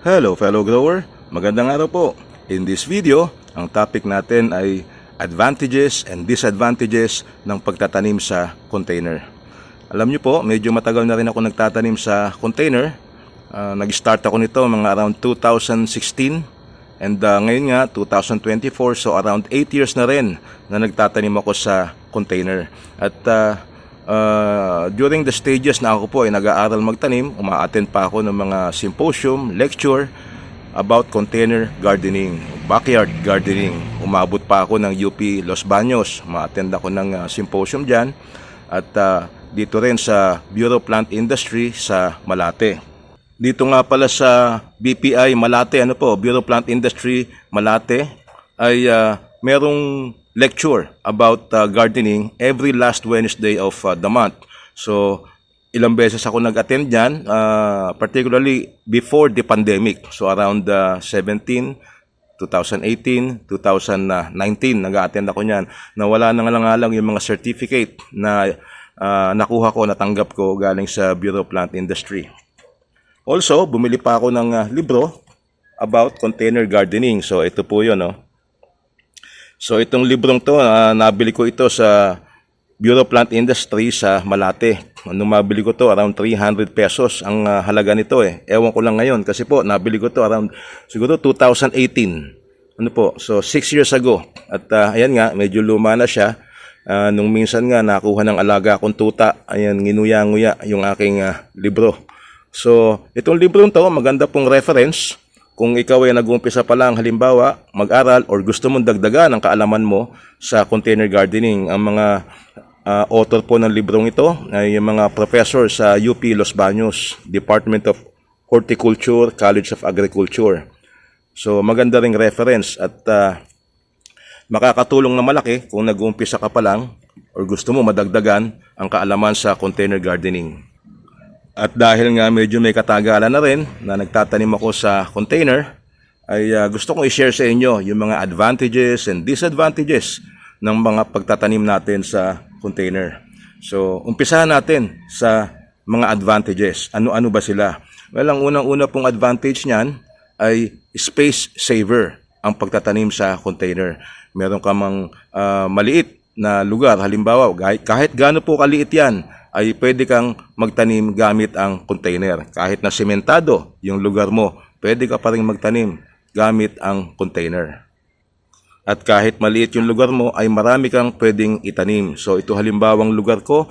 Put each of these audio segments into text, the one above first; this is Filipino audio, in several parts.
Hello fellow grower, magandang araw po. In this video, ang topic natin ay advantages and disadvantages ng pagtatanim sa container. Alam niyo po, medyo matagal na rin ako nagtatanim sa container. Ah, nag-start ako nito mga around 2016 and ah, ngayon nga 2024 so around 8 years na rin na nagtatanim ako sa container. At ah, Uh, during the stages na ako po ay nag-aaral magtanim, uma-attend pa ako ng mga symposium, lecture about container gardening, backyard gardening. Umabot pa ako ng UP Los Baños, ma-attend ako ng uh, symposium dyan at uh, dito rin sa Bureau Plant Industry sa Malate. Dito nga pala sa BPI Malate, ano po, Bureau Plant Industry Malate ay uh, merong lecture about uh, gardening every last Wednesday of uh, the month. So, ilang beses ako nag-attend dyan, uh, particularly before the pandemic. So, around uh, 17, 2018, 2019, nag-attend ako niyan. Nawala na nga lang lang yung mga certificate na uh, nakuha ko, natanggap ko galing sa Bureau of Plant Industry. Also, bumili pa ako ng uh, libro about container gardening. So, ito po yun, no? So itong librong to, ah, nabili ko ito sa Bureau Plant Industry sa Malate. Nung mabili ko to, around 300 pesos ang ah, halaga nito eh. Ewan ko lang ngayon kasi po, nabili ko to around siguro 2018. Ano po, so 6 years ago. At ah, ayan nga, medyo luma na siya. Ah, nung minsan nga, nakuha ng alaga akong tuta. Ayan, nginuya-nguya yung aking ah, libro. So, itong librong to, maganda pong reference kung ikaw ay nag-uumpisa pa lang halimbawa mag-aral or gusto mong dagdagan ang kaalaman mo sa container gardening, ang mga ah, author po ng librong ito ay yung mga professor sa UP Los Baños, Department of Horticulture, College of Agriculture. So maganda ring reference at ah, makakatulong na malaki kung nag-uumpisa ka pa lang or gusto mo madagdagan ang kaalaman sa container gardening. At dahil nga medyo may katagalan na rin na nagtatanim ako sa container, ay ah, gusto kong i-share sa inyo yung mga advantages and disadvantages ng mga pagtatanim natin sa container. So, umpisahan natin sa mga advantages. Ano-ano ba sila? Well, ang unang-una pong advantage niyan ay space saver ang pagtatanim sa container. Meron ka mang ah, maliit na lugar, halimbawa, kahit, kahit gaano po kaliit yan, ay pwede kang magtanim gamit ang container. Kahit na sementado yung lugar mo, pwede ka pa rin magtanim gamit ang container. At kahit maliit yung lugar mo, ay marami kang pwedeng itanim. So ito halimbawang lugar ko,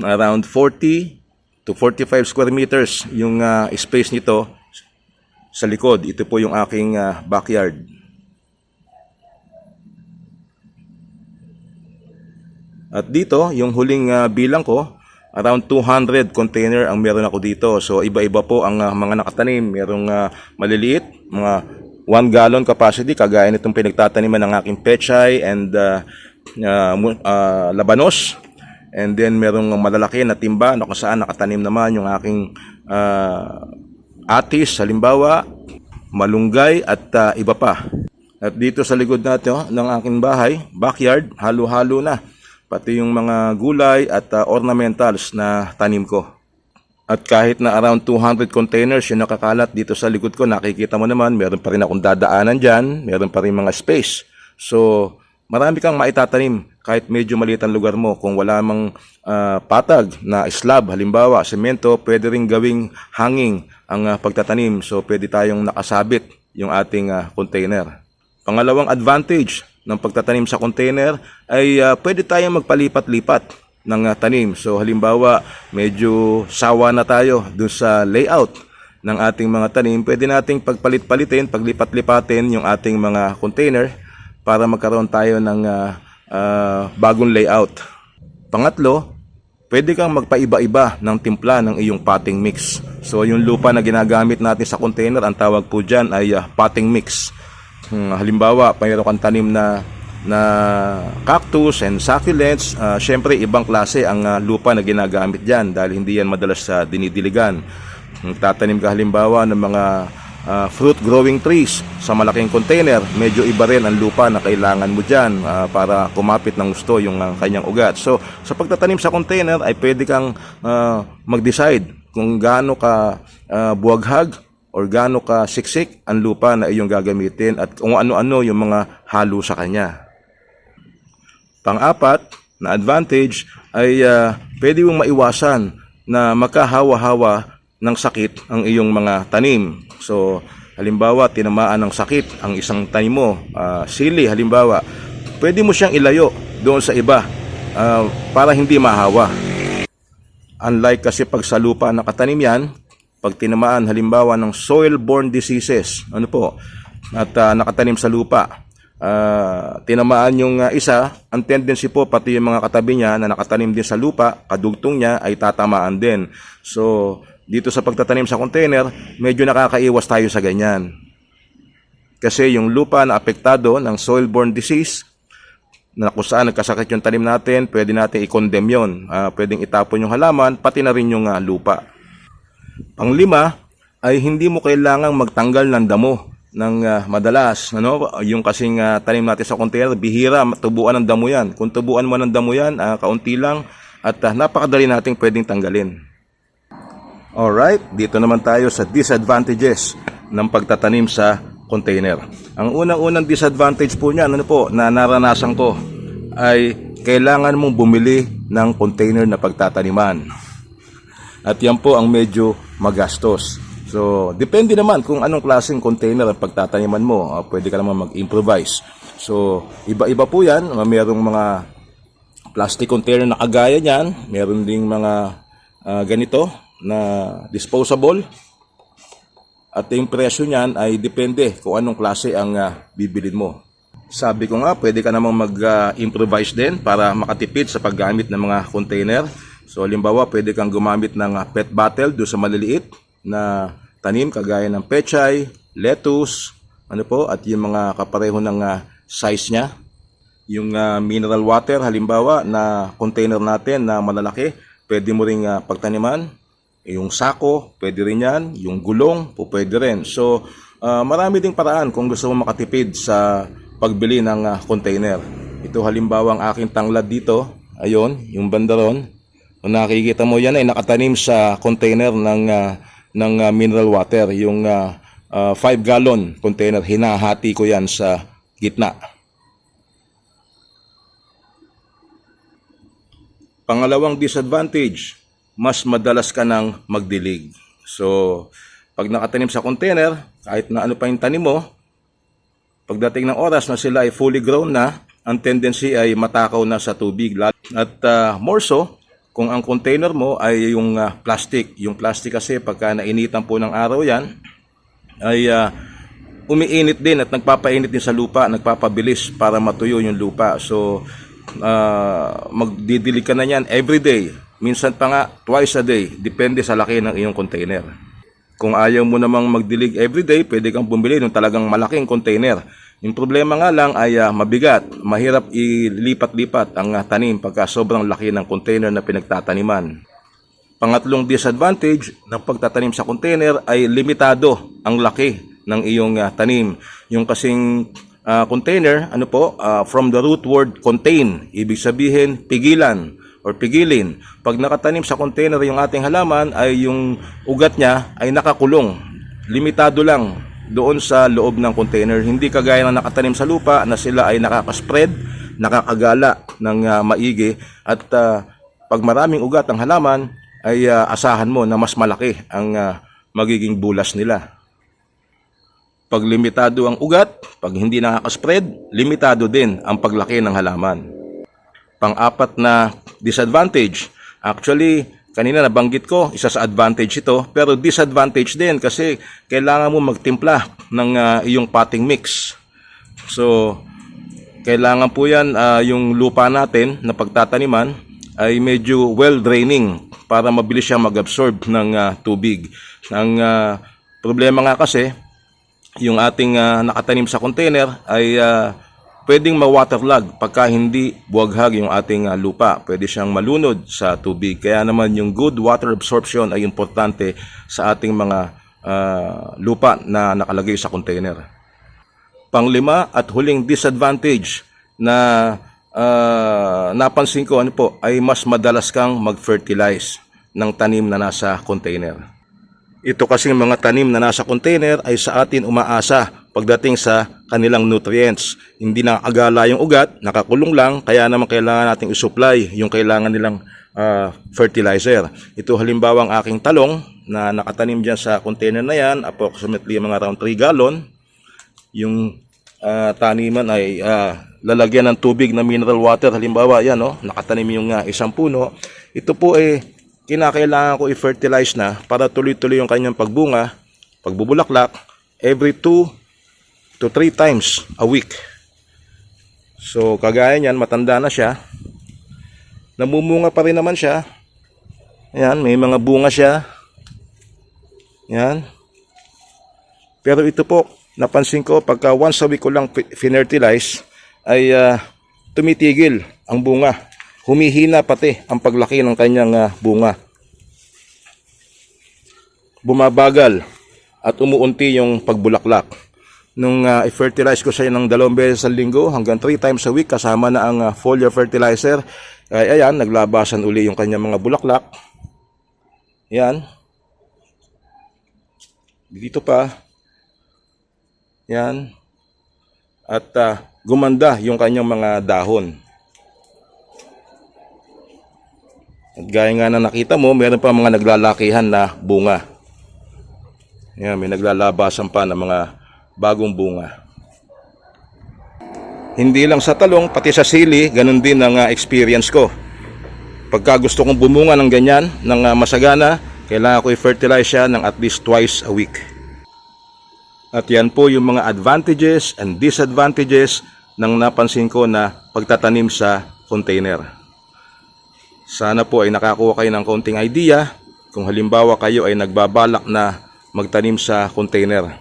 around 40 to 45 square meters yung ah, space nito sa likod. Ito po yung aking ah, backyard. At dito, yung huling ah, bilang ko, around 200 container ang meron ako dito. So iba-iba po ang ah, mga nakatanim. Merong ah, maliliit, mga 1 gallon capacity, kagaya nitong pinagtataniman ng aking pechay and ah, mu- ah, labanos. And then merong malalaki na timba na kung saan nakatanim naman yung aking ah, atis, halimbawa, malunggay at ah, iba pa. At dito sa likod natin oh, ng aking bahay, backyard, halo-halo na. Pati yung mga gulay at ah, ornamentals na tanim ko. At kahit na around 200 containers yung nakakalat dito sa likod ko, nakikita mo naman, meron pa rin akong dadaanan dyan, meron pa rin mga space. So, marami kang maitatanim kahit medyo maliit ang lugar mo. Kung wala mang ah, patag na slab, halimbawa, semento, pwede rin gawing hanging ang ah, pagtatanim. So, pwede tayong nakasabit yung ating ah, container. Pangalawang advantage ng pagtatanim sa container ay ah, pwede tayong magpalipat-lipat ng ah, tanim. So halimbawa, medyo sawa na tayo dun sa layout ng ating mga tanim. Pwede nating pagpalit-palitin, paglipat-lipatin yung ating mga container para magkaroon tayo ng ah, ah, bagong layout. Pangatlo, pwede kang magpaiba-iba ng timpla ng iyong potting mix. So yung lupa na ginagamit natin sa container, ang tawag po dyan ay ah, potting mix. Hmm, halimbawa, mayroon kang tanim na na cactus and succulents, ah, syempre ibang klase ang ah, lupa na ginagamit diyan dahil hindi yan madalas sa dinidiligan. Kung tatanim ka halimbawa ng mga ah, fruit growing trees sa malaking container, medyo iba rin ang lupa na kailangan mo diyan ah, para kumapit ng gusto yung ah, kanyang ugat. So, sa pagtatanim sa container ay pwede kang ah, mag-decide kung gaano ka ah, buwaghag or gaano ka siksik ang lupa na iyong gagamitin at kung ano-ano yung mga halo sa kanya. Pang-apat na advantage ay ah, pwede mong maiwasan na makahawa-hawa ng sakit ang iyong mga tanim. So, halimbawa, tinamaan ng sakit ang isang tanim mo, ah, sili halimbawa, pwede mo siyang ilayo doon sa iba ah, para hindi mahawa. Unlike kasi pag sa lupa nakatanim yan, pag tinamaan halimbawa ng soil-borne diseases, ano po, at ah, nakatanim sa lupa, ah, tinamaan yung ah, isa, ang tendency po pati yung mga katabi niya na nakatanim din sa lupa, kadugtong niya ay tatamaan din. So, dito sa pagtatanim sa container, medyo nakakaiwas tayo sa ganyan. Kasi yung lupa na apektado ng soil-borne disease, na kung saan nagkasakit yung tanim natin, pwede natin i-condemn yun. Ah, pwedeng itapon yung halaman, pati na rin yung ah, lupa. Panglima ay hindi mo kailangang magtanggal ng damo ng ah, madalas. Ano? Yung kasing ah, tanim natin sa container, bihira, tubuan ng damo yan. Kung tubuan mo ng damo yan, ah, kaunti lang at ah, napakadali nating pwedeng tanggalin. Alright, dito naman tayo sa disadvantages ng pagtatanim sa container. Ang unang-unang disadvantage po niyan, ano po, na naranasan ko, ay kailangan mong bumili ng container na pagtataniman. At yan po ang medyo magastos. So, depende naman kung anong klaseng container ang pagtataniman mo. Ah, pwede ka naman mag-improvise. So, iba-iba po yan. Merong mga plastic container na kagaya niyan. Meron ding mga ah, ganito na disposable. At yung presyo niyan ay depende kung anong klase ang ah, bibilin mo. Sabi ko nga, pwede ka namang mag-improvise din para makatipid sa paggamit ng mga container. So, halimbawa, pwede kang gumamit ng ah, pet bottle do sa maliliit na tanim kagaya ng pechay, lettuce, ano po, at yung mga kapareho ng ah, size niya. Yung ah, mineral water, halimbawa, na container natin na malalaki, pwede mo ring ah, pagtaniman. Yung sako, pwede rin yan. Yung gulong, po pwede rin. So, ah, marami ding paraan kung gusto mo makatipid sa pagbili ng ah, container. Ito halimbawa ang aking tanglad dito. Ayun, yung bandaron. Nakikita mo yan ay nakatanim sa container ng ah, ng ah, mineral water, yung 5 gallon container. Hinahati ko yan sa gitna. Pangalawang disadvantage, mas madalas ka nang magdilig. So, pag nakatanim sa container, kahit na ano pa yung tanim mo, pagdating ng oras na sila ay fully grown na, ang tendency ay matakaw na sa tubig. At ah, more so, kung ang container mo ay yung ah, plastic. Yung plastic kasi pagka nainitan po ng araw yan, ay ah, umiinit din at nagpapainit din sa lupa, nagpapabilis para matuyo yung lupa. So, ah, magdidilig ka na yan every day. Minsan pa nga, twice a day. Depende sa laki ng iyong container. Kung ayaw mo namang magdilig every day, pwede kang bumili ng talagang malaking container. Yung problema nga lang ay ah, mabigat. Mahirap ilipat-lipat ang ah, tanim pagka sobrang laki ng container na pinagtataniman. Pangatlong disadvantage ng pagtatanim sa container ay limitado ang laki ng iyong ah, tanim. Yung kasing ah, container, ano po, ah, from the root word contain, ibig sabihin pigilan or pigilin. Pag nakatanim sa container yung ating halaman ay yung ugat niya ay nakakulong. Limitado lang doon sa loob ng container. Hindi kagaya ng nakatanim sa lupa na sila ay nakakaspread, nakakagala ng ah, maigi at ah, pag maraming ugat ang halaman ay ah, asahan mo na mas malaki ang ah, magiging bulas nila. Pag limitado ang ugat, pag hindi nakakaspread, limitado din ang paglaki ng halaman. Pang-apat na disadvantage, actually, kanina nabanggit ko, isa sa advantage ito, pero disadvantage din kasi kailangan mo magtimpla ng ah, iyong potting mix. So, kailangan po yan ah, yung lupa natin na pagtataniman ay medyo well draining para mabilis siya mag-absorb ng ah, tubig. Ang ah, problema nga kasi, yung ating ah, nakatanim sa container ay ah, pwedeng ma-waterlog pagka hindi buwaghag yung ating ah, lupa. Pwede siyang malunod sa tubig. Kaya naman yung good water absorption ay importante sa ating mga ah, lupa na nakalagay sa container. Panglima at huling disadvantage na ah, napansin ko ano po ay mas madalas kang mag-fertilize ng tanim na nasa container. Ito kasing mga tanim na nasa container ay sa atin umaasa pagdating sa kanilang nutrients. Hindi na agala yung ugat, nakakulong lang, kaya naman kailangan nating isupply yung kailangan nilang ah, fertilizer. Ito halimbawa ang aking talong na nakatanim dyan sa container na yan, approximately mga around 3 gallon. Yung ah, taniman ay ah, lalagyan ng tubig na mineral water. Halimbawa, yan, no? nakatanim yung ah, isang puno. Ito po eh, kinakailangan ko i-fertilize na para tuloy-tuloy yung kanyang pagbunga, pagbubulaklak, every 2 to 3 times a week. So, kagaya niyan, matanda na siya. Namumunga pa rin naman siya. Ayan, may mga bunga siya. Yan. Pero ito po, napansin ko pagka once a week ko lang fi- finertilize ay ah, tumitigil ang bunga. Humihina pati ang paglaki ng kanyang ah, bunga. Bumabagal at umuunti yung pagbulaklak. Nung ah, i-fertilize ko siya ng dalawang beses sa linggo hanggang 3 times a week kasama na ang ah, foliar fertilizer, ay ayan, naglabasan uli yung kanyang mga bulaklak. Yan. Dito pa. Yan. At ah, gumanda yung kanyang mga dahon. At gaya nga na nakita mo, meron pa mga naglalakihan na bunga. Yan, may naglalabasan pa ng mga bagong bunga. Hindi lang sa talong, pati sa sili, ganun din ang ah, experience ko. Pagka gusto kong bumunga ng ganyan, ng ah, masagana, kailangan ko i-fertilize siya ng at least twice a week. At yan po yung mga advantages and disadvantages ng napansin ko na pagtatanim sa container. Sana po ay nakakuha kayo ng konting idea kung halimbawa kayo ay nagbabalak na magtanim sa container.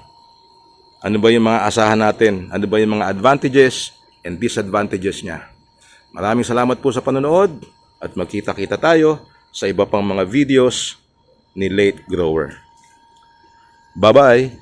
Ano ba yung mga asahan natin? Ano ba yung mga advantages and disadvantages niya? Maraming salamat po sa panonood at magkita-kita tayo sa iba pang mga videos ni Late Grower. Bye-bye!